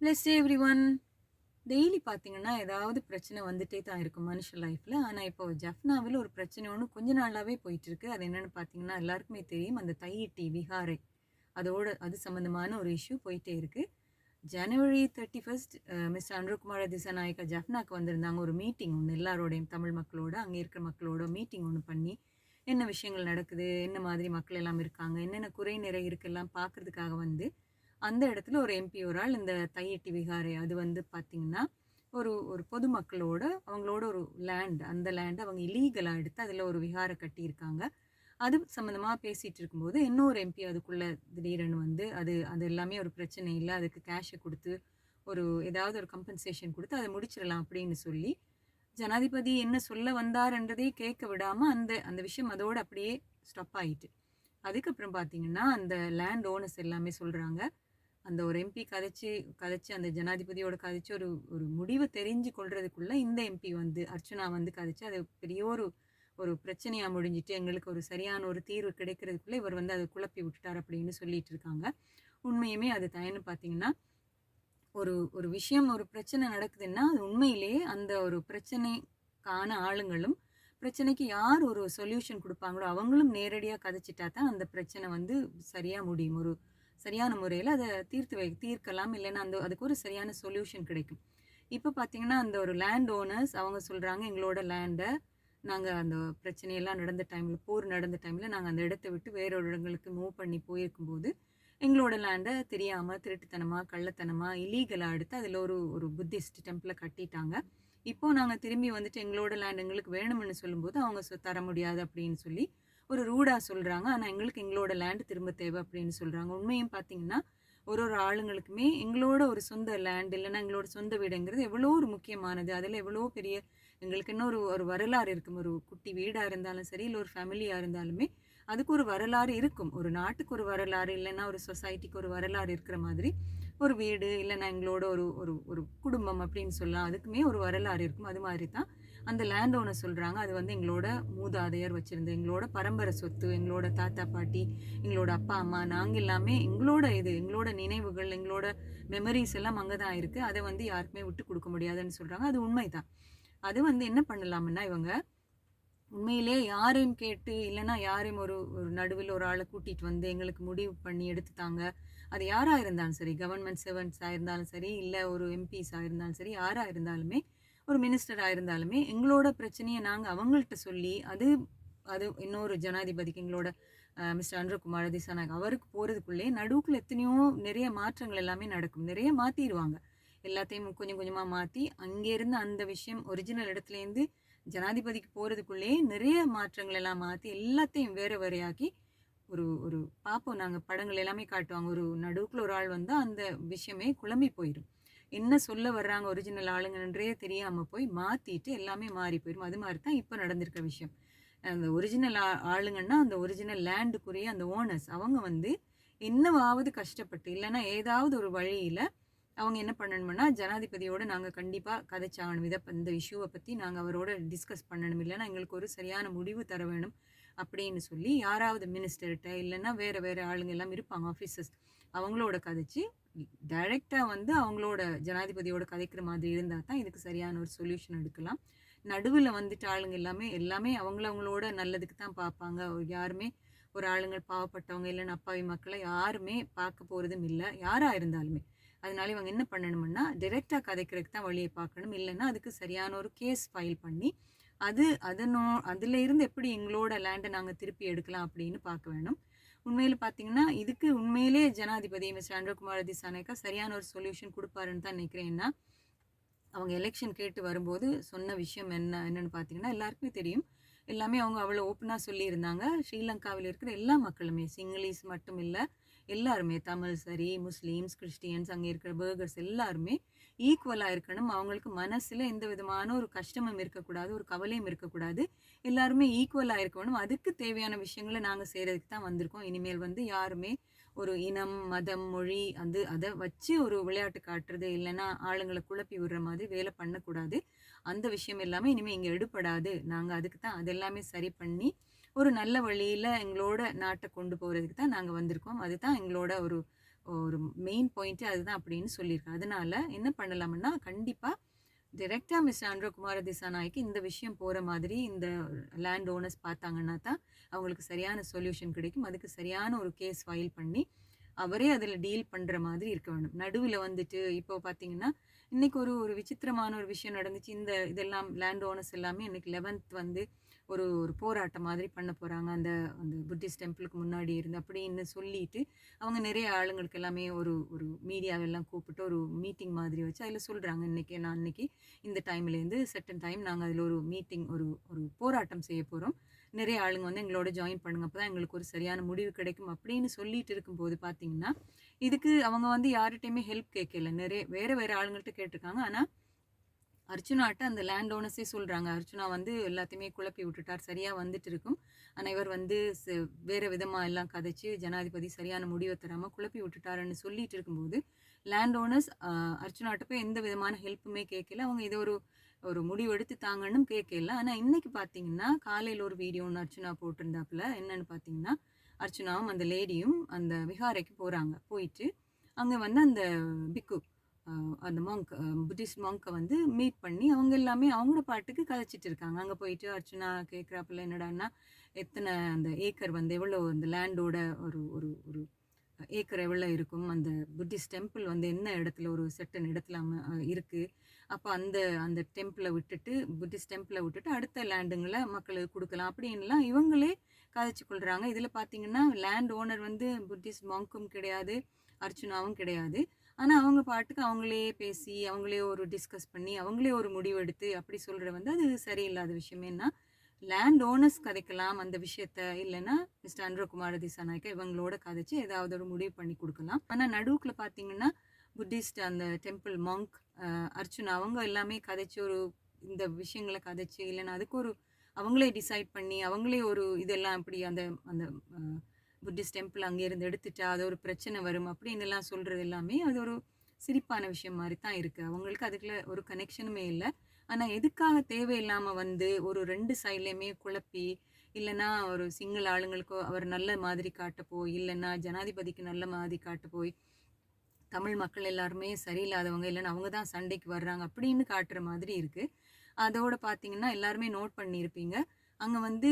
Plus every one daily பார்த்தீங்கன்னா ஏதாவது பிரச்சனை வந்துட்டே தான் இருக்கும் மனுஷ லைஃப்பில் ஆனால் இப்போ ஜஃப்னாவில் ஒரு பிரச்சனை ஒன்று கொஞ்ச நாளாகவே போயிட்டு இருக்கு அது என்னென்னு பார்த்தீங்கன்னா எல்லாருக்குமே தெரியும். அந்த தையிட்டி விஹாரை அதோட அது சம்மந்தமான ஒரு இஷ்யூ போயிட்டே இருக்கு. January thirty first mister Anurakumara Dissanayake ஜஃப்னாக்கு வந்திருந்தாங்க. ஒரு மீட்டிங் ஒன்று எல்லாரோடையும் தமிழ் மக்களோட அங்கே இருக்கிற மக்களோட மீட்டிங் ஒன்று பண்ணி என்ன விஷயங்கள் நடக்குது என்ன மாதிரி மக்கள் எல்லாம் இருக்காங்க என்னென்ன குறை நிறை இருக்குல்லாம் பார்க்கறதுக்காக வந்து அந்த இடத்துல ஒரு எம்பி ஒரு ஆள் இந்த தையட்டி விகாரை அது வந்து பார்த்திங்கன்னா ஒரு ஒரு பொதுமக்களோட அவங்களோட ஒரு லேண்ட் அந்த லேண்ட் அவங்க இல்லீகலாக எடுத்து அதில் ஒரு விகாரை கட்டியிருக்காங்க. அது சம்மந்தமாக பேசிகிட்டு இருக்கும்போது இன்னொரு எம்பி அதுக்குள்ளே திடீரெனு வந்து அது அது எல்லாமே ஒரு பிரச்சனை இல்லை அதுக்கு கேஷை கொடுத்து ஒரு ஏதாவது ஒரு கம்பன்சேஷன் கொடுத்து அதை முடிச்சிடலாம் அப்படின்னு சொல்லி ஜனாதிபதி என்ன சொல்ல வந்தார்ன்றதே கேட்க விடாமல் அந்த அந்த விஷயம் அதோடு அப்படியே ஸ்டப் ஆயிட்டு. அதுக்கப்புறம் பார்த்தீங்கன்னா அந்த லேண்ட் ஓனர்ஸ் எல்லாமே சொல்கிறாங்க அந்த ஒரு எம்பி கதைச்சு கதைச்சு அந்த ஜனாதிபதியோட கதைச்சு ஒரு ஒரு முடிவை தெரிஞ்சு கொள்றதுக்குள்ளே இந்த எம்பி வந்து அர்ச்சனா வந்து கதைச்சு அது பெரிய ஒரு ஒரு பிரச்சனையாக முடிஞ்சிட்டு எங்களுக்கு ஒரு சரியான ஒரு தீர்வு கிடைக்கிறதுக்குள்ளே இவர் வந்து அதை குழப்பி விட்டுட்டார் அப்படின்னு சொல்லிட்டு இருக்காங்க. உண்மையுமே அது தயன்னு பார்த்தீங்கன்னா ஒரு ஒரு விஷயம் ஒரு பிரச்சனை நடக்குதுன்னா அது உண்மையிலேயே அந்த ஒரு பிரச்சனைக்கான ஆளுங்களும் பிரச்சனைக்கு யார் ஒரு சொல்யூஷன் கொடுப்பாங்களோ அவங்களும் நேரடியாக கதைச்சிட்டா தான் அந்த பிரச்சனை வந்து சரியாக முடியும். ஒரு சரியான முறையில் அதை தீர்த்து வை தீர்க்கலாம். இல்லைன்னா அந்த அதுக்கு ஒரு சரியான சொல்யூஷன் கிடைக்கும். இப்போ பார்த்தீங்கன்னா அந்த ஒரு லேண்ட் ஓனர்ஸ் அவங்க சொல்கிறாங்க எங்களோட லேண்டை நாங்கள் அந்த பிரச்சனையெல்லாம் நடந்த டைமில் போர் நடந்த டைமில் நாங்கள் அந்த இடத்த விட்டு வேறொரு இடங்களுக்கு மூவ் பண்ணி போயிருக்கும்போது எங்களோட லேண்டை தெரியாமல் திருட்டுத்தனமாக கள்ளத்தனமாக இல்லீகலாக எடுத்து அதில் ஒரு ஒரு புத்திஸ்ட் டெம்பிளை கட்டிட்டாங்க. இப்போது நாங்கள் திரும்பி வந்துட்டு எங்களோட லேண்ட் எங்களுக்கு வேணும்னு சொல்லும்போது அவங்க தர முடியாது அப்படின்னு சொல்லி ஒரு ரூடாக சொல்கிறாங்க ஆனால் எங்களுக்கு எங்களோட லேண்டு திரும்ப தேவை அப்படின்னு சொல்கிறாங்க உண்மையும் பார்த்தீங்கன்னா ஒரு ஒரு ஆளுங்களுக்குமே எங்களோட ஒரு சொந்த லேண்ட் இல்லைன்னா எங்களோட சொந்த வீடுங்கிறது எவ்வளோ ஒரு முக்கியமானது. அதில் எவ்வளோ பெரிய எங்களுக்கு இன்னொரு ஒரு வரலாறு இருக்கும். ஒரு குட்டி வீடாக இருந்தாலும் சரி இல்லை ஒரு ஃபேமிலியாக இருந்தாலுமே அதுக்கு ஒரு வரலாறு இருக்கும். ஒரு நாட்டுக்கு ஒரு வரலாறு இல்லைன்னா ஒரு சொசைட்டிக்கு ஒரு வரலாறு இருக்கிற மாதிரி ஒரு வீடு இல்லைன்னா எங்களோட ஒரு ஒரு ஒரு குடும்பம் அப்படின்னு சொல்லலாம். அதுக்குமே ஒரு வரலாறு இருக்கும். அது மாதிரி தான் அந்த லேண்ட் ஓனர் சொல்கிறாங்க அது வந்து எங்களோட மூதாதையர் வச்சுருந்த எங்களோட பரம்பரை சொத்து எங்களோட தாத்தா பாட்டி எங்களோட அப்பா அம்மா நாங்கள் எல்லாமே எங்களோட இது எங்களோட நினைவுகள் எங்களோட மெமரிஸ் எல்லாம் அங்கே தான் இருக்குது அதை வந்து யாருக்குமே விட்டு கொடுக்க முடியாதுன்னு சொல்கிறாங்க அது உண்மைதான். அது வந்து என்ன பண்ணலாம்னா இவங்க உண்மையிலே யாரையும் கேட்டு இல்லைன்னா யாரையும் ஒரு ஒரு நடுவில் ஒரு ஆளை கூட்டிகிட்டு வந்து எங்களுக்கு முடிவு பண்ணி எடுத்துட்டாங்க. அது யாராக இருந்தாலும் சரி கவர்மெண்ட் சர்வன்ட்ஸாக இருந்தாலும் சரி இல்லை ஒரு எம்பிஸாக இருந்தாலும் சரி யாராக இருந்தாலுமே ஒரு மினிஸ்டராக இருந்தாலுமே எங்களோட பிரச்சனையை நாங்கள் அவங்கள்ட்ட சொல்லி அது அது இன்னொரு ஜனாதிபதிக்கு எங்களோட மிஸ்டர் அனுரகுமார் திசாநாயக் அவருக்கு போகிறதுக்குள்ளே நடுவுக்குள்ள எத்தனையோ நிறைய மாற்றங்கள் எல்லாமே நடக்கும். நிறைய மாற்றிடுவாங்க எல்லாத்தையும் கொஞ்சம் கொஞ்சமாக மாற்றி அங்கேருந்து அந்த விஷயம் ஒரிஜினல் இடத்துலேருந்து ஜனாதிபதிக்கு போகிறதுக்குள்ளேயே நிறைய மாற்றங்கள் எல்லாம் மாற்றி எல்லாத்தையும் வேறு வேறையாக்கி ஒரு ஒரு பார்ப்போம் நாங்கள் படங்கள் எல்லாமே காட்டுவாங்க. ஒரு நடுவுக்குள்ள ஒரு ஆள் வந்தால் அந்த விஷயமே குழம்பி போயிடும் என்ன சொல்ல வர்றாங்க ஒரிஜினல் ஆளுங்கன்றே தெரியாமல் போய் மாற்றிட்டு எல்லாமே மாறி போயிடும் அது மாதிரி தான் இப்போ நடந்திருக்க விஷயம். அந்த ஒரிஜினல் ஆளுங்கன்னா அந்த ஒரிஜினல் லேண்டுக்குரிய அந்த ஓனர்ஸ் அவங்க வந்து என்னவாவது கஷ்டப்பட்டு இல்லைன்னா ஏதாவது ஒரு வழியில் அவங்க என்ன பண்ணணும்னா ஜனாதிபதியோடு நாங்கள் கண்டிப்பாக கதைச்சாகணும். இதை இந்த இஷ்யூவை பற்றி நாங்கள் அவரோட டிஸ்கஸ் பண்ணணும். இல்லைன்னா எங்களுக்கு ஒரு சரியான முடிவு தர வேணும். அப்படின்னு சொல்லி யாராவது மினிஸ்டர்கிட்ட இல்லைன்னா வேறு வேறு ஆளுங்க எல்லாம் இருப்பாங்க ஆஃபீஸர்ஸ் அவங்களோட கதைச்சு டைரெக்டாக வந்து அவங்களோட ஜனாதிபதியோட கதைக்கிற மாதிரி இருந்தால் தான் இதுக்கு சரியான ஒரு சொல்யூஷன் எடுக்கலாம். நடுவில் வந்துட்டு ஆளுங்க எல்லாமே எல்லாமே அவங்கள அவங்களோட நல்லதுக்கு தான் பார்ப்பாங்க. யாருமே ஒரு ஆளுங்கள் பாவப்பட்டவங்க இல்லைன்னா அப்பாவி மக்களை யாருமே பார்க்க போகிறதும் இல்லை. யாராக இருந்தாலுமே. அதனால இவங்க என்ன பண்ணணும்னா டைரெக்டாக கதைக்கிறதுக்கு தான் வழியை பார்க்கணும். இல்லைன்னா அதுக்கு சரியான ஒரு கேஸ் ஃபைல் பண்ணி அது அதனோ அதில் இருந்து எப்படி எங்களோட லேண்டை நாங்கள் திருப்பி எடுக்கலாம் அப்படின்னு பார்க்க வேணும். உண்மையில் பார்த்தீங்கன்னா இதுக்கு உண்மையிலே ஜனாதிபதி மிஸ்டர் அனுரகுமார் திசானேக்கா சரியான ஒரு சொல்யூஷன் கொடுப்பாருன்னு தான் நினைக்கிறேன். ஏன்னா அவங்க எலெக்ஷன் கேட்டு வரும்போது சொன்ன விஷயம் என்ன என்னன்னு பார்த்தீங்கன்னா எல்லாருக்குமே தெரியும். எல்லாமே அவங்க அவ்வளோ ஓப்பனாக சொல்லியிருந்தாங்க. ஸ்ரீலங்காவில் இருக்கிற எல்லா மக்களுமே சிங்களீஸ் மட்டும் இல்லை எல்லாருமே தமிழ் சரி முஸ்லீம்ஸ் கிறிஸ்டியன்ஸ் அங்கே இருக்கிற பர்கர்ஸ் எல்லாருமே ஈக்குவலாக இருக்கணும். அவங்களுக்கு மனசில் எந்த விதமான ஒரு கஷ்டமும் இருக்கக்கூடாது ஒரு கவலையும் இருக்கக்கூடாது. எல்லாருமே ஈக்குவலாக இருக்கணும். அதுக்கு தேவையான விஷயங்களை நாங்கள் செய்கிறதுக்கு தான் வந்திருக்கோம். இனிமேல் வந்து யாருமே ஒரு இனம் மதம் மொழி அது அதை வச்சு ஒரு விளையாட்டு காட்டுறது இல்லைன்னா ஆளுங்களை குழப்பி விடுற மாதிரி வேலை பண்ணக்கூடாது. அந்த விஷயம் எல்லாமே இனிமேல் இங்கே எடுபடாது. நாங்கள் அதுக்கு தான் அதெல்லாமே சரி பண்ணி ஒரு நல்ல வழியில் எங்களோட நாட்டை கொண்டு போகிறதுக்கு தான் நாங்கள் வந்திருக்கோம். அதுதான் எங்களோட ஒரு ஒரு மெயின் பாயிண்ட்டு அதுதான் அப்படின்னு சொல்லியிருக்காங்க அதனால என்ன பண்ணலாம்னா கண்டிப்பாக டைரெக்டாக மிஸ்டர் ஆண்ட்ரோ குமார திசாநாய்க்கு இந்த விஷயம் போகிற மாதிரி இந்த லேண்ட் ஓனர்ஸ் பார்த்தாங்கன்னா தான் அவங்களுக்கு சரியான சொல்யூஷன் கிடைக்கும். அதுக்கு சரியான ஒரு கேஸ் ஃபைல் பண்ணி அவரே அதில் டீல் பண்ணுற மாதிரி இருக்க வேணும். நடுவில் வந்துட்டு இப்போ பார்த்தீங்கன்னா இன்றைக்கி ஒரு ஒரு விசித்திரமான ஒரு விஷயம் நடந்துச்சு. இந்த இதெல்லாம் லேண்ட் ஓனர்ஸ் எல்லாமே இன்றைக்கி லெவன்த் வந்து ஒரு ஒரு போராட்டம் மாதிரி பண்ண போகிறாங்க அந்த அந்த புத்திஸ்ட் டெம்பிளுக்கு முன்னாடி இருந்து அப்படின்னு சொல்லிட்டு அவங்க நிறைய ஆளுங்களுக்கு எல்லாமே ஒரு ஒரு மீடியாவெல்லாம் கூப்பிட்டு ஒரு மீட்டிங் மாதிரி வச்சு அதில் சொல்கிறாங்க இன்றைக்கி நான் இன்றைக்கி இந்த டைம்லேருந்து செட்டன் டைம் நாங்கள் அதில் ஒரு மீட்டிங் ஒரு ஒரு போராட்டம் செய்ய போகிறோம் நிறைய ஆளுங்க வந்து எங்களோட ஜாயின் பண்ணுங்க. அப்போ தான் எங்களுக்கு ஒரு சரியான முடிவு கிடைக்கும் அப்படின்னு சொல்லிட்டு இருக்கும்போது பார்த்தீங்கன்னா இதுக்கு அவங்க வந்து யார்கிட்டையுமே ஹெல்ப் கேட்கல. நிறைய வேறு வேறு ஆளுங்கள்ட்ட கேட்டிருக்காங்க. ஆனால் அர்ச்சுனாட்ட அந்த லேண்ட் ஓனர்ஸே சொல்கிறாங்க அர்ச்சுனா வந்து எல்லாத்தையுமே குழப்பி விட்டுட்டார். சரியாக வந்துட்டு இருக்கும். ஆனால் இவர் வந்து வேறு விதமாக எல்லாம் கதைச்சு ஜனாதிபதி சரியான முடிவை தராமல் குழப்பி விட்டுட்டாருன்னு சொல்லிட்டு இருக்கும்போது லேண்ட் ஓனர்ஸ் அர்ச்சுனாட்ட போய் எந்த விதமான ஹெல்ப்புமே கேட்கல. அவங்க இதை ஒரு ஒரு முடிவு எடுத்து தாங்கன்னு கேட்கல. ஆனால் இன்னைக்கு பார்த்தீங்கன்னா காலையில் ஒரு வீடியோ ஒன்று அர்ச்சுனா போட்டிருந்தாப்புல. என்னன்னு பார்த்தீங்கன்னா அர்ச்சனாவும் அந்த லேடியும் அந்த விஹாரைக்கு போகிறாங்க போயிட்டு அங்கே வந்து அந்த பிக்கு அந்த மங்க் புத்திஸ்ட் மங்கை வந்து மீட் பண்ணி அவங்க எல்லாமே அவங்களோட பாட்டுக்கு கதைச்சிட்டு இருக்காங்க. அங்கே போயிட்டு அர்ச்சனா கேட்குறாப்புல என்னடான்னா எத்தனை அந்த ஏக்கர் வந்து எவ்வளோ அந்த லேண்டோட ஒரு ஒரு ஒரு ஏக்கர் எவ்வளோ இருக்கும்? அந்த புத்திஸ்ட் டெம்பிள் வந்து என்ன இடத்துல ஒரு செட்டன் இடத்துல இருக்குது அப்போ அந்த அந்த டெம்பிளை விட்டுட்டு புத்திஸ்ட் டெம்பிளை விட்டுட்டு அடுத்த லேண்டுங்களை மக்களுக்கு கொடுக்கலாம் அப்படின்லாம் இவங்களே கதைச்சு கொள்கிறாங்க இதில் பார்த்தீங்கன்னா லேண்ட் ஓனர் வந்து புத்திஸ்ட் மாங்க்கும் கிடையாது அர்ச்சுனாவும் கிடையாது. ஆனால் அவங்க பாட்டுக்கு அவங்களே பேசி அவங்களே ஒரு டிஸ்கஸ் பண்ணி அவங்களே ஒரு முடிவெடுத்து அப்படி சொல்கிற வந்து அது சரியில்லாத விஷயமேனா லேண்ட் ஓனர்ஸ் கதைக்கலாம் அந்த விஷயத்த. இல்லைன்னா மிஸ்டர் அன்ரகுமார திசாநாயக்கா இவங்களோட கதைச்சு ஏதாவது ஒரு முடிவு பண்ணி கொடுக்கலாம். ஆனால் நடுவுக்கில் பார்த்தீங்கன்னா புத்திஸ்ட் அந்த டெம்பிள் மாங்க் அர்ச்சுனா அவங்க எல்லாமே கதைச்சு ஒரு இந்த விஷயங்களை கதைச்சு இல்லைன்னா அதுக்கு ஒரு அவங்களே டிசைட் பண்ணி அவங்களே ஒரு இதெல்லாம் இப்படி அந்த அந்த புத்திஸ்ட் டெம்பிள் அங்கேருந்து எடுத்துட்டா அது ஒரு பிரச்சனை வரும் அப்படின்னு எல்லாம் சொல்கிறது எல்லாமே அது ஒரு சிரிப்பான விஷயம் மாதிரி தான் இருக்குது அவங்களுக்கு அதுக்குள்ள ஒரு கனெக்ஷனுமே இல்லை. ஆனால் எதுக்காக தேவையில்லாமல் வந்து ஒரு ரெண்டு சைட்லேயுமே குழப்பி இல்லைன்னா ஒரு சிங்கிள் ஆளுங்களுக்கோ அவர் நல்ல மாதிரி காட்ட போய் இல்லைன்னா ஜனாதிபதிக்கு நல்ல மாதிரி காட்ட போய் தமிழ் மக்கள் எல்லாருமே சரியில்லாதவங்க இல்லைன்னா அவங்க தான் சண்டைக்கு வர்றாங்க அப்படின்னு காட்டுற மாதிரி இருக்குது அதோட பார்த்தீங்கன்னா எல்லாருமே நோட் பண்ணியிருப்பீங்க அங்கே வந்து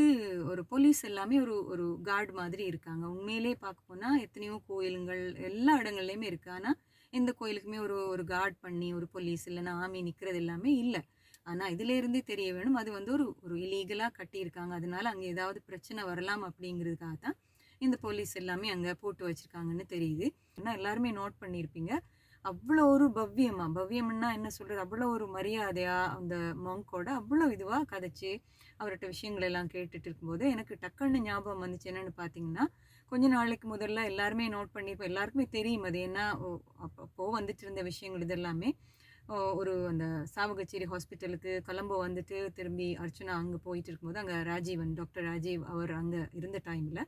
ஒரு போலீஸ் எல்லாமே ஒரு ஒரு கார்டு மாதிரி இருக்காங்க. உண்மையிலே பார்க்க போனால் எத்தனையோ கோயிலுங்கள் எல்லா இடங்கள்லையுமே இருக்குது ஆனால் எந்த கோயிலுக்குமே ஒரு ஒரு கார்டு பண்ணி ஒரு போலீஸ் இல்லைன்னா ஆமி நிற்கிறது எல்லாமே இல்லை. ஆனால் இதிலேருந்தே தெரிய வேணும். அது வந்து ஒரு ஒரு இலீகலாக கட்டியிருக்காங்க. அதனால அங்கே ஏதாவது பிரச்சனை வரலாம் அப்படிங்கிறதுக்காக தான் இந்த போலீஸ் எல்லாமே அங்கே போட்டு வச்சுருக்காங்கன்னு தெரியுது. ஏன்னா எல்லாருமே நோட் பண்ணியிருப்பீங்க அவ்வளோ ஒரு பவ்யமாக பவ்யம்னா என்ன சொல்கிறது அவ்வளோ ஒரு மரியாதையாக அந்த மங்கோட அவ்வளோ இதுவாக கதைச்சி அவர்கிட்ட விஷயங்கள் எல்லாம் கேட்டுட்டு இருக்கும்போது எனக்கு டக்குன்னு ஞாபகம் வந்துச்சு. என்னென்னு பார்த்தீங்கன்னா கொஞ்ச நாளைக்கு முதல்ல எல்லாருமே நோட் பண்ணியிருப்போம் எல்லாருக்குமே தெரியும் அது என்ன அப்போது வந்துட்டு இருந்த விஷயங்கள் இதெல்லாமே. ஒரு அந்த சாவகச்சேரி ஹாஸ்பிட்டலுக்கு கொலம்போ வந்துட்டு திரும்பி அர்ச்சனா அங்கே போயிட்டு இருக்கும்போது அங்கே ராஜீவன் டாக்டர் ராஜீவ் அவர் அங்கே இருந்த டைமில்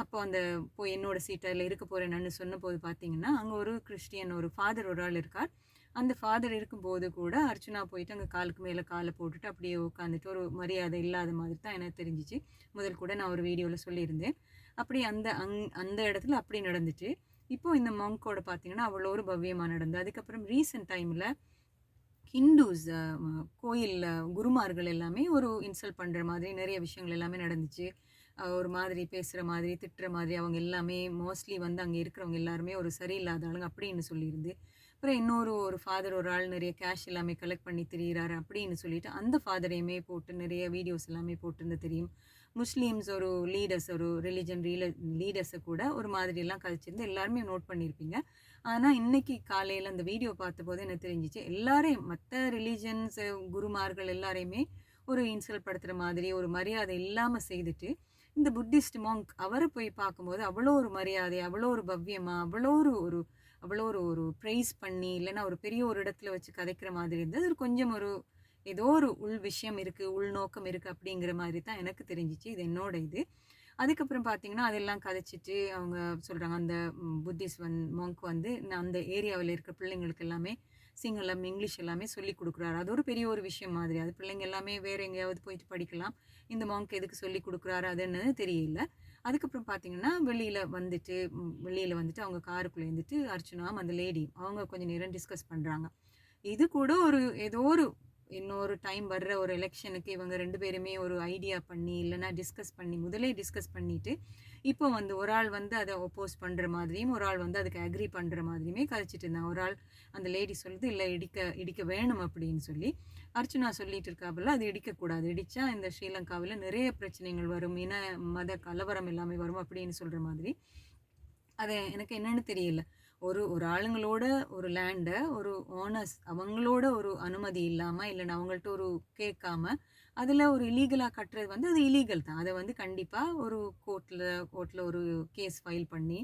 அப்போ அந்த போய் என்னோட சீட்டில் இருக்க போகிறேன்னு சொன்னபோது பார்த்தீங்கன்னா அங்கே ஒரு கிறிஸ்டியன் ஒரு ஃபாதர் ஒரு ஆள் இருக்கார். அந்த ஃபாதர் இருக்கும்போது கூட அர்ச்சனா போயிட்டு அங்கே காலுக்கு மேலே காலை போட்டுட்டு அப்படியே உட்காந்துட்டு ஒரு மரியாதை இல்லாத மாதிரி தான் எனக்கு தெரிஞ்சிச்சு. முதல் கூட நான் ஒரு வீடியோவில் சொல்லியிருந்தேன். அப்படி அந்த அங் அந்த இடத்துல அப்படி நடந்துச்சு. இப்போ இந்த மங்கோட பார்த்தீங்கன்னா அவ்வளோ ஒரு பவ்யமாக நடந்தது அதுக்கப்புறம் ரீசெண்ட் டைமில் ஹிந்துஸ் கோயிலில் குருமார்கள் எல்லாமே ஒரு இன்சல்ட் பண்ணுற மாதிரி நிறைய விஷயங்கள் எல்லாமே நடந்துச்சு. ஒரு மாதிரி பேசுகிற மாதிரி திட்டுற மாதிரி அவங்க எல்லாமே மோஸ்ட்லி வந்து அங்கே இருக்கிறவங்க எல்லாருமே ஒரு சரியில்லாத ஆளுங்க அப்படின்னு சொல்லியிருந்து அப்புறம் இன்னொரு ஒரு ஃபாதர் ஒரு ஆள் நிறைய கேஷ் எல்லாமே கலெக்ட் பண்ணி திரியிறாரு அப்படின்னு சொல்லிட்டு அந்த ஃபாதரையுமே போட்டு நிறைய வீடியோஸ் எல்லாமே போட்டிருந்து தெரியும். முஸ்லீம்ஸ் ஒரு லீடர்ஸ் ஒரு ரிலிஜன் ரீல லீடர்ஸை கூட ஒரு மாதிரியெல்லாம் கழிச்சிருந்து எல்லாருமே நோட் பண்ணியிருப்பீங்க. ஆனால் இன்னைக்கு காலையில் அந்த வீடியோ பார்த்தபோது எனக்கு தெரிஞ்சிச்சு? எல்லாரையும் மற்ற ரிலீஜன்ஸ் குருமார்கள் எல்லாரையுமே ஒரு இன்சல்ட் படுத்துகிற மாதிரி ஒரு மரியாதை இல்லாமல் செய்துட்டு இந்த புத்திஸ்ட் மாங்க் அவரை போய் பார்க்கும்போது அவ்வளோ ஒரு மரியாதை அவ்வளோ ஒரு பவ்யமாக அவ்வளோ ஒரு ஒரு அவ்வளோ ஒரு ஒரு ப்ரைஸ் பண்ணி இல்லைன்னா ஒரு பெரிய ஒரு இடத்துல வச்சு கதைக்கிற மாதிரி இருந்தது. அது கொஞ்சம் ஒரு ஏதோ ஒரு உள் விஷயம் இருக்குது உள்நோக்கம் இருக்குது அப்படிங்கிற மாதிரி தான் எனக்கு தெரிஞ்சிச்சு. இது என்னோட இது. அதுக்கப்புறம் பார்த்தீங்கன்னா அதெல்லாம் கதைச்சிட்டு அவங்க சொல்கிறாங்க அந்த புத்திஸ்ட் வந் மாங்க் வந்து அந்த ஏரியாவில் இருக்கிற பிள்ளைங்களுக்கு எல்லாமே சிங்களம் இங்கிலீஷ் எல்லாமே சொல்லி கொடுக்குறாரு. அது ஒரு பெரிய ஒரு விஷயம் மாதிரி. அது பிள்ளைங்க எல்லாமே வேறு எங்கேயாவது போயிட்டு படிக்கலாம். இந்த மாங்க் எதுக்கு சொல்லி கொடுக்குறாரு அது என்னன்னு தெரியல. அதுக்கப்புறம் பார்த்தீங்கன்னா வெளியில் வந்துட்டு வெளியில் வந்துட்டு அவங்க காருக்குள்ளே இருந்துட்டு அர்ச்சனாவும் அந்த லேடி அவங்க கொஞ்சம் நேரம் டிஸ்கஸ் பண்ணுறாங்க இது கூட ஒரு ஏதோ ஒரு இன்னொரு டைம் வர்ற ஒரு எலெக்ஷனுக்கு இவங்க ரெண்டு பேருமே ஒரு ஐடியா பண்ணி இல்லைன்னா டிஸ்கஸ் பண்ணி முதலே டிஸ்கஸ் பண்ணிட்டு இப்போ வந்து ஒரு ஆள் வந்து அதை ஒப்போஸ் பண்ணுற மாதிரியும் ஒரு ஆள் வந்து அதுக்கு அக்ரி பண்ணுற மாதிரியுமே கதைச்சிட்டு இருந்தான் ஒரு ஆள் அந்த லேடி சொல்லுது இல்லை இடிக்க இடிக்க வேணும் அப்படின்னு சொல்லி அர்ச்சனா சொல்லிட்டு இருக்காப்புல அது இடிக்கக்கூடாது. இடித்தா இந்த ஸ்ரீலங்காவில் நிறைய பிரச்சனைகள் வரும் இன மத கலவரம் எல்லாமே வரும் அப்படின்னு சொல்கிற மாதிரி. அது எனக்கு என்னன்னு தெரியல. ஒரு ஒரு ஆளுங்களோட ஒரு லேண்டை ஒரு ஓனர்ஸ் அவங்களோட ஒரு அனுமதி இல்லாமல் இல்லைன்னா அவங்கள்ட்ட ஒரு கேட்காம அதில் ஒரு இலீகலாக கட்டுறது வந்து அது இலீகல் தான். அதை வந்து கண்டிப்பாக ஒரு கோர்ட்டில் கோர்ட்டில் ஒரு கேஸ் ஃபைல் பண்ணி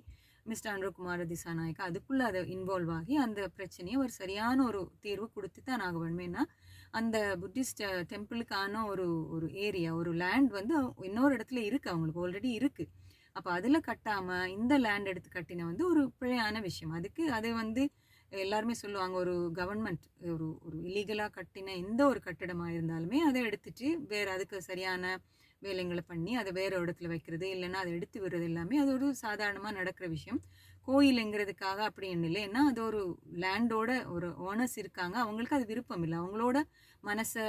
மிஸ்டர் அனுகுமார திசாநாயக்கா அதுக்குள்ளே அதை இன்வால்வ் ஆகி அந்த பிரச்சனையை ஒரு சரியான ஒரு தீர்வு கொடுத்து தான் ஆக வேணும் ஏன்னா அந்த புத்திஸ்ட் டெம்பிளுக்கான ஒரு ஒரு ஏரியா ஒரு லேண்ட் வந்து இன்னொரு இடத்துல இருக்குது அவங்களுக்கு ஆல்ரெடி இருக்குது அப்போ அதில் கட்டாமல் இந்த லேண்ட் எடுத்து கட்டின வந்து ஒரு பிழையான விஷயம். அதுக்கு அது வந்து எல்லாருமே சொல்லுவாங்க ஒரு கவர்மெண்ட் ஒரு ஒரு இல்லீகலாக கட்டின எந்த ஒரு கட்டிடமாக இருந்தாலுமே அதை எடுத்துட்டு வேறு அதுக்கு சரியான வேலைங்களை பண்ணி அதை வேறு இடத்துல வைக்கிறது இல்லைன்னா அதை எடுத்து விடுறது எல்லாமே அது ஒரு சாதாரணமாக நடக்கிற விஷயம். கோயிலுங்கிறதுக்காக அப்படின்னு இல்லை ஏன்னா அது ஒரு லேண்டோட ஒரு ஓனர்ஸ் இருக்காங்க. அவங்களுக்கு அது விருப்பம் இல்லை. அவங்களோட மனசை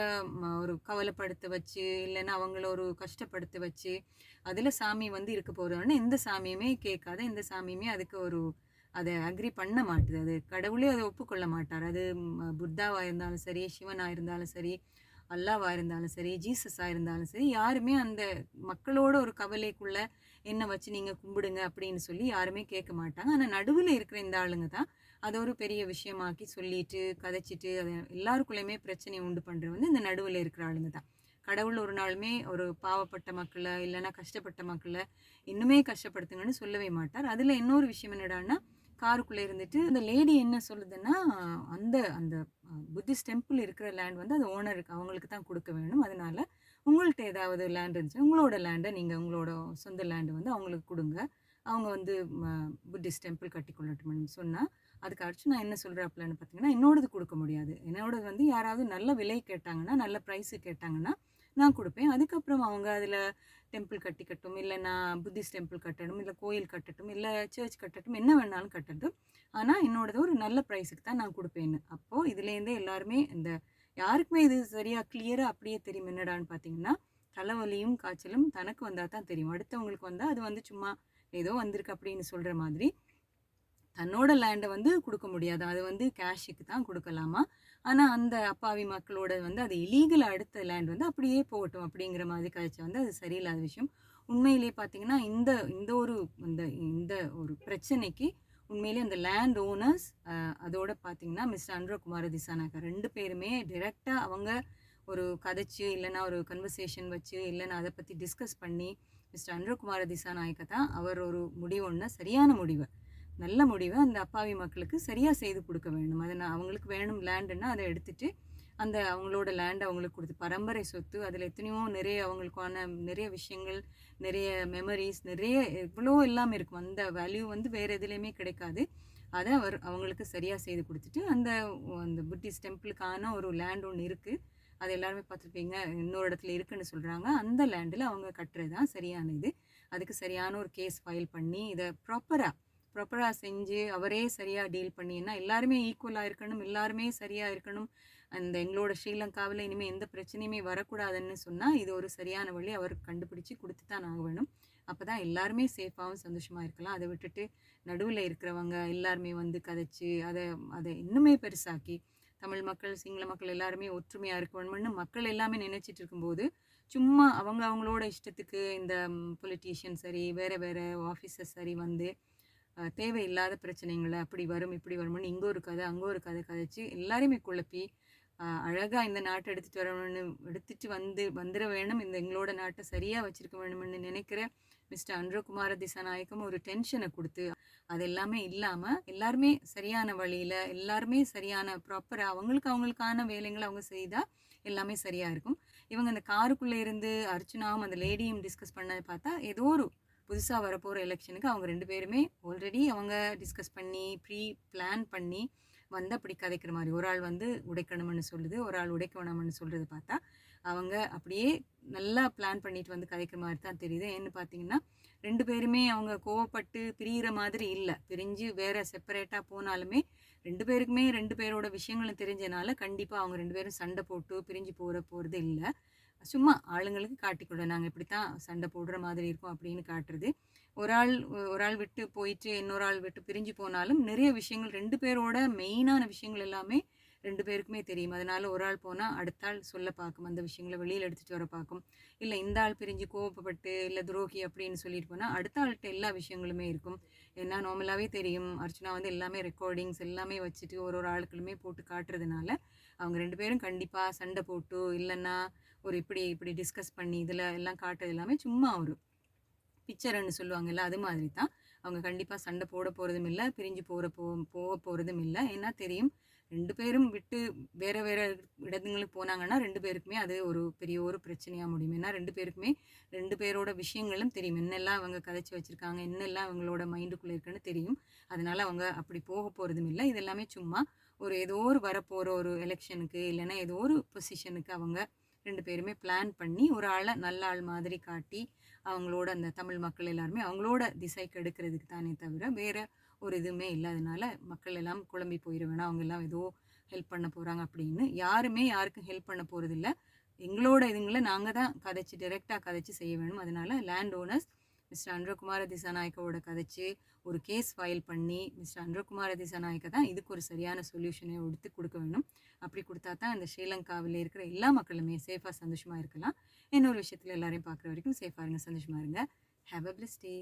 ஒரு கவலைப்படுத்த வச்சு இல்லைன்னா அவங்கள ஒரு கஷ்டப்படுத்த வச்சு அதில் சாமி வந்து இருக்க போகிறோன்னு எந்த சாமியுமே கேட்காத எந்த சாமியுமே அதுக்கு ஒரு அதை அக்ரி பண்ண மாட்டுது. அது கடவுளே அதை ஒப்புக்கொள்ள மாட்டார். அது புத்தாவாக இருந்தாலும் சரி சிவனாக இருந்தாலும் சரி அல்லாவாக இருந்தாலும் சரி ஜீசஸாக இருந்தாலும் சரி யாருமே அந்த மக்களோட ஒரு கவலைக்குள்ளே என்ன வச்சு நீங்கள் கும்பிடுங்க அப்படின்னு சொல்லி யாருமே கேட்க மாட்டாங்க. ஆனால் நடுவில் இருக்கிற இந்த ஆளுங்க தான் அதை ஒரு பெரிய விஷயமாக்கி சொல்லிட்டு கதைச்சிட்டு அதை எல்லாருக்குள்ளேயுமே பிரச்சனையை உண்டு பண்ணுறது வந்து இந்த நடுவில் இருக்கிற ஆளுங்க தான். கடவுள் ஒரு நாளுமே ஒரு பாவப்பட்ட மக்களை இல்லைன்னா கஷ்டப்பட்ட மக்களை இன்னுமே கஷ்டப்படுத்துங்கன்னு சொல்லவே மாட்டார். அதில் இன்னொரு விஷயம் என்னடான்னா காருக்குள்ளே இருந்துட்டு அந்த லேடி என்ன சொல்லுதுன்னா அந்த அந்த புத்திஸ்ட் டெம்பிள் இருக்கிற லேண்ட் வந்து அது ஓனருக்கு அவங்களுக்கு தான் கொடுக்க வேணும். அதனால உங்கள்கிட்ட ஏதாவது லேண்ட் இருந்துச்சு உங்களோட லேண்டை நீங்கள் உங்களோட சொந்த லேண்டு வந்து அவங்களுக்கு கொடுங்க. அவங்க வந்து புத்திஸ்ட் டெம்பிள் கட்டி கொள்ளட்டும்னு சொன்னால் அதுக்கு அடிச்சு நான் என்ன சொல்கிறாப்புலன்னு பார்த்தீங்கன்னா என்னோடது கொடுக்க முடியாது. என்னோடது வந்து யாராவது நல்ல விலை கேட்டாங்கன்னா நல்ல ப்ரைஸு கேட்டாங்கன்னா நான் கொடுப்பேன். அதுக்கப்புறம் அவங்க அதில் டெம்பிள் கட்டிக்கட்டும் இல்லை நான் புத்திஸ்ட் டெம்பிள் கட்டணும் இல்லை கோயில் கட்டட்டும் இல்லை சர்ச் கட்டட்டும் என்ன வேணாலும் கட்டட்டும். ஆனால் என்னோடது ஒரு நல்ல ப்ரைஸுக்கு தான் நான் கொடுப்பேன்னு. அப்போது இதுலேருந்தே எல்லாருமே இந்த யாருக்குமே இது சரியாக கிளியராக அப்படியே தெரியும் என்னடான்னு பார்த்தீங்கன்னா தலைவலியும் காய்ச்சலும் தனக்கு வந்தால் தான் தெரியும். அடுத்தவங்களுக்கு வந்தால் அது வந்து சும்மா ஏதோ வந்திருக்கு அப்படின்னு சொல்கிற மாதிரி தன்னோட லேண்டை வந்து கொடுக்க முடியாது. அது வந்து கேஷுக்கு தான் கொடுக்கலாமா? ஆனால் அந்த அப்பாவி மக்களோட வந்து அது இலீகல் அடுத்த லேண்ட் வந்து அப்படியே போகட்டும் அப்படிங்கிற மாதிரி காய்ச்சல் வந்து அது சரியில்லாத விஷயம். உண்மையிலே பார்த்தீங்கன்னா இந்த இந்த ஒரு இந்த இந்த ஒரு பிரச்சனைக்கு உண்மையிலே அந்த லேண்ட் ஓனர்ஸ் அதோட பார்த்தீங்கன்னா மிஸ்டர் அனுரகுமார திசானாக்கா ரெண்டு பேருமே டிரெக்டாக அவங்க ஒரு கதைச்சு இல்லைன்னா ஒரு கன்வர்சேஷன் வச்சு இல்லைன்னா அதை பற்றி டிஸ்கஸ் பண்ணி மிஸ்டர் அனுரகுமார திசாநாயக்க தான் அவர் ஒரு முடிவு ஒன்று சரியான முடிவு. நல்ல முடிவை அந்த அப்பாவி மக்களுக்கு சரியாக செய்து கொடுக்க வேணும். அதை நான் அவங்களுக்கு வேணும் லேண்டுன்னா அதை எடுத்துட்டு அந்த அவங்களோட லேண்ட் அவங்களுக்கு கொடுத்து பரம்பரை சொத்து அதில் எத்தனையோ நிறைய அவங்களுக்கான நிறைய விஷயங்கள் நிறைய மெமரிஸ் நிறைய எவ்வளோ எல்லாமே இருக்கும். அந்த வேல்யூ வந்து வேறு எதுலேயுமே கிடைக்காது. அதை அவர் அவங்களுக்கு சரியாக செய்து கொடுத்துட்டு அந்த அந்த புத்திஸ்ட் டெம்பிளுக்கான ஒரு லேண்ட் ஒன்று இருக்குது அது எல்லாருமே பார்த்துருப்பீங்க. இன்னொரு இடத்துல இருக்குன்னு சொல்கிறாங்க அந்த லேண்டில் அவங்க கட்டுறது தான் சரியான இது. அதுக்கு சரியான ஒரு கேஸ் ஃபைல் பண்ணி இதை ப்ராப்பராக ப்ராப்பராக செஞ்சு அவரே சரியாக டீல் பண்ணினா எல்லாருமே ஈக்குவலாக இருக்கணும் எல்லாருமே சரியாக இருக்கணும். அந்த எங்களோட ஸ்ரீலங்காவில் இனிமேல் எந்த பிரச்சனையுமே வரக்கூடாதுன்னு சொன்னால் இது ஒரு சரியான வழி அவர் கண்டுபிடிச்சி கொடுத்து தான் ஆக வேணும் அப்போ தான் எல்லாருமே சேஃபாகவும் சந்தோஷமாக இருக்கலாம். அதை விட்டுட்டு நடுவில் இருக்கிறவங்க எல்லாருமே வந்து கதைச்சு அதை அதை இன்னுமே பெருசாக்கி தமிழ் மக்கள் சிங்கள மக்கள் எல்லாருமே ஒற்றுமையாக இருக்கணும்னு மக்கள் எல்லாமே நினச்சிட்டு இருக்கும்போது சும்மா அவங்க அவங்களோட இஷ்டத்துக்கு இந்த பொலிட்டீஷியன் சரி வேறு வேறு ஆஃபீஸர் சரி வந்து தேவையில்லாத பிரச்சனைகளை அப்படி வரும் இப்படி வரும்னு இங்கே ஒரு கதை அங்கே ஒரு கதை கதைச்சு எல்லாரையுமே குழப்பி அழகாக இந்த நாட்டை எடுத்துகிட்டு வரணும்னு எடுத்துகிட்டு வந்து வந்துட வேணும் இந்த எங்களோட நாட்டை சரியாக வச்சுருக்க வேணும்னு நினைக்கிற மிஸ்டர் அன்ரகுமார திசாநாயக்கம் ஒரு டென்ஷனை கொடுத்து அது எல்லாமே இல்லாமல் எல்லாருமே சரியான வழியில் எல்லாருமே சரியான ப்ராப்பராக அவங்களுக்கு அவங்களுக்கான வேலைங்களை அவங்க செய்தால் எல்லாமே சரியாக இருக்கும். இவங்க அந்த காருக்குள்ளே இருந்து அர்ச்சனாவும் அந்த லேடியும் டிஸ்கஸ் பண்ணதை பார்த்தா ஏதோ ஒரு புதுசாக வரப்போகிற எலெக்ஷனுக்கு அவங்க ரெண்டு பேருமே ஆல்ரெடி அவங்க டிஸ்கஸ் பண்ணி ப்ரீ பிளான் பண்ணி வந்து அப்படி கதைக்கிற மாதிரி. ஒரு ஆள் வந்து உடைக்கணும்னு சொல்லுது ஒரு ஆள் உடைக்க வேணாம்னு சொல்கிறது பார்த்தா அவங்க அப்படியே நல்லா பிளான் பண்ணிட்டு வந்து கதைக்கிற மாதிரி தான் தெரியுது. ஏன்னு பார்த்தீங்கன்னா ரெண்டு பேருமே அவங்க கோவப்பட்டு பிரியிற மாதிரி இல்லை. பிரிஞ்சு வேற செப்பரேட்டாக போனாலுமே ரெண்டு பேருக்குமே ரெண்டு பேரோட விஷயங்களும் தெரிஞ்சனால கண்டிப்பாக அவங்க ரெண்டு பேரும் சண்டை போட்டு பிரிஞ்சு போகிற போகிறது இல்லை. சும்மா ஆளுங்களுக்கு காட்டிக்கொள்ள நாங்கள் இப்படி தான் சண்டை போடுற மாதிரி இருக்கும் அப்படின்னு காட்டுறது. ஒரு ஆள் ஒரு ஆள் விட்டு போயிட்டு இன்னொரு ஆள் விட்டு பிரிஞ்சு போனாலும் நிறைய விஷயங்கள் ரெண்டு பேரோட மெயினான விஷயங்கள் எல்லாமே ரெண்டு பேருக்குமே தெரியும். அதனால ஒரு ஆள் போனால் அடுத்த ஆள் சொல்ல பார்க்கும். அந்த விஷயங்களை வெளியில் எடுத்துகிட்டு வர பார்க்கும். இல்லை இந்த ஆள் பிரிஞ்சு கோவப்பட்டு இல்லை துரோகி அப்படின்னு சொல்லிட்டு போனால் அடுத்த ஆள்கிட்ட எல்லா விஷயங்களுமே இருக்கும். ஏன்னா நார்மலாகவே தெரியும். அர்ச்சனா வந்து எல்லாமே ரெக்கார்டிங்ஸ் எல்லாமே வச்சுட்டு ஒரு ஒரு ஆளுக்களுமே போட்டு காட்டுறதுனால அவங்க ரெண்டு பேரும் கண்டிப்பாக சண்டை போட்டு இல்லைன்னா ஒரு இப்படி இப்படி டிஸ்கஸ் பண்ணி இதில் எல்லாம் காட்டுறது எல்லாமே சும்மா ஒரு பிக்சர்னு சொல்லுவாங்கல்ல அது மாதிரி தான் அவங்க கண்டிப்பாக சண்டை போட போகிறதும் இல்லை பிரிஞ்சு போகிற போ போக போகிறதும் இல்லை. ஏன்னா தெரியும் ரெண்டு பேரும் விட்டு வேறு வேறு இடங்களுக்கு போனாங்கன்னா ரெண்டு பேருக்குமே அது ஒரு பெரிய ஒரு பிரச்சனையாக முடியும். ஏன்னா ரெண்டு பேருக்குமே ரெண்டு பேரோட விஷயங்களும் தெரியும். என்னெல்லாம் அவங்க கதைச்சி வச்சுருக்காங்க என்னெல்லாம் அவங்களோட மைண்டுக்குள்ளே இருக்குன்னு தெரியும். அதனால் அவங்க அப்படி போக போகிறதும் இல்லை. இது எல்லாமே சும்மா ஒரு ஏதோ ஒரு வரப்போகிற ஒரு எலெக்ஷனுக்கு இல்லைன்னா ஏதோ ஒரு பொசிஷனுக்கு அவங்க ரெண்டு பேருமே பிளான் பண்ணி ஒரு ஆளை நல்ல ஆள் மாதிரி காட்டி அவங்களோட அந்த தமிழ் மக்கள் எல்லாருமே அவங்களோட திசைக்கு எடுக்கிறதுக்கு தானே தவிர வேறு ஒரு இதுவுமே இல்லாதனால மக்கள் எல்லாம் குழம்பி போயிட வேணாம் அவங்க எல்லாம் ஏதோ ஹெல்ப் பண்ண போகிறாங்க அப்படின்னு யாருமே யாருக்கும் ஹெல்ப் பண்ண போகிறதில்ல எங்களோட இதுங்களை நாங்கள் தான் கதைச்சி டைரெக்டாக கதைச்சி செய்ய வேணும். அதனால லேண்ட் ஓனர்ஸ் மிஸ்டர் அன்றகுமார திசாநாயக்காவோட கதைச்சு ஒரு கேஸ் ஃபைல் பண்ணி மிஸ்டர் அன்றகுமார திசாநாயக்கா தான் இதுக்கு ஒரு சரியான சொல்யூஷனை எடுத்து கொடுக்க வேணும். அப்படி கொடுத்தா தான் இந்த ஸ்ரீலங்காவில் இருக்கிற எல்லா மக்களுமே சேஃபாக சந்தோஷமாக இருக்கலாம். இன்னொரு விஷயத்தில் எல்லாரையும் பார்க்குற வரைக்கும் சேஃபாக இருங்க சந்தோஷமாக இருங்க. Have a plus day